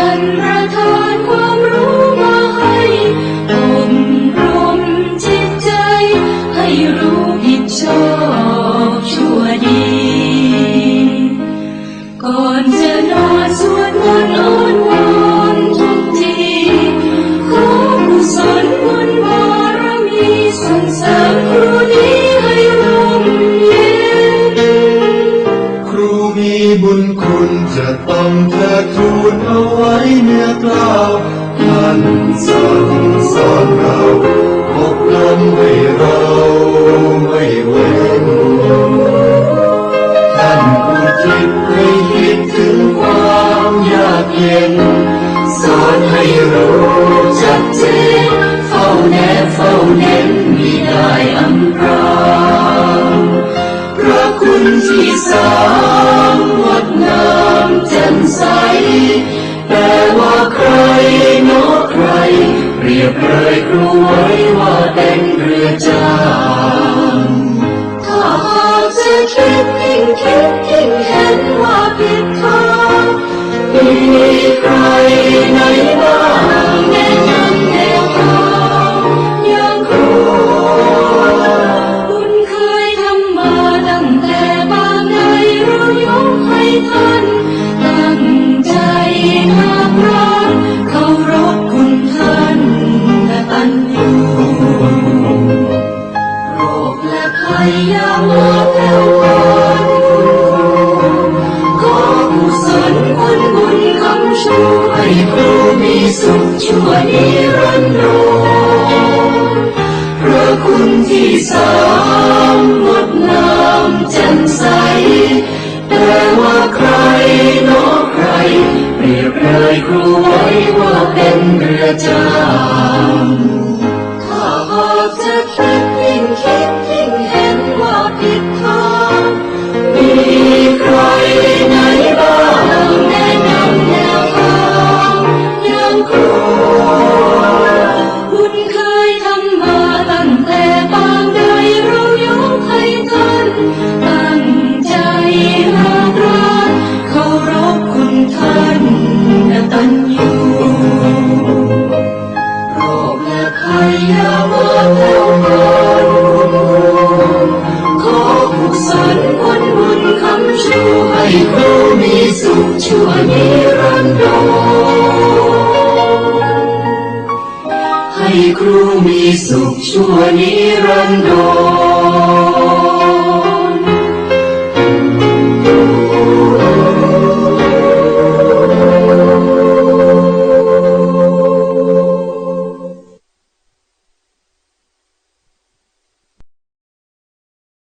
ท่านประทานความรู้มาให้อบรมจิตใจ ให้รู้ผิดชอบชั่วดี ก่อนจะนอนสวดมนต์ บุญคุณจะต้องเทิดทูนเอาไว้เนื้อกล้าวท่านสั่งสอนเราอบรมให้เราไม่เว้นท่านผู้คิดให้คิดถึงความยากเย็น สอนให้รู้จักเจนเฝ้าแนบเฝ้าเน้นมิได้ แต่ว่าใครเนาะใคร เรียบเลยครูไว้ว่าเป็นเรือจ้างถ้าหากจะคิดยิ่งคิดยิ่งเห็นว่าผิดทางมีใครไหนบ้าง สุขชั่วนิรันดรพระคุณที่สามงดงามแจ่มใส แต่ว่าใครนอะใคร เปรียบเลยครูไว้ว่าเป็นเรือจ้า ครูคุณเคยทำมาตั้งแต่ปางใดเรายกให้ท่านตั้งใจหากรักเคารพคุณท่านกตัญญูโรคและภัยยามาแผ่วพรานคุณครูขอกุศลผลบุญคำชูให้ครูมีสุขชั่วนิรัน มีสุขชั่วนิรันดร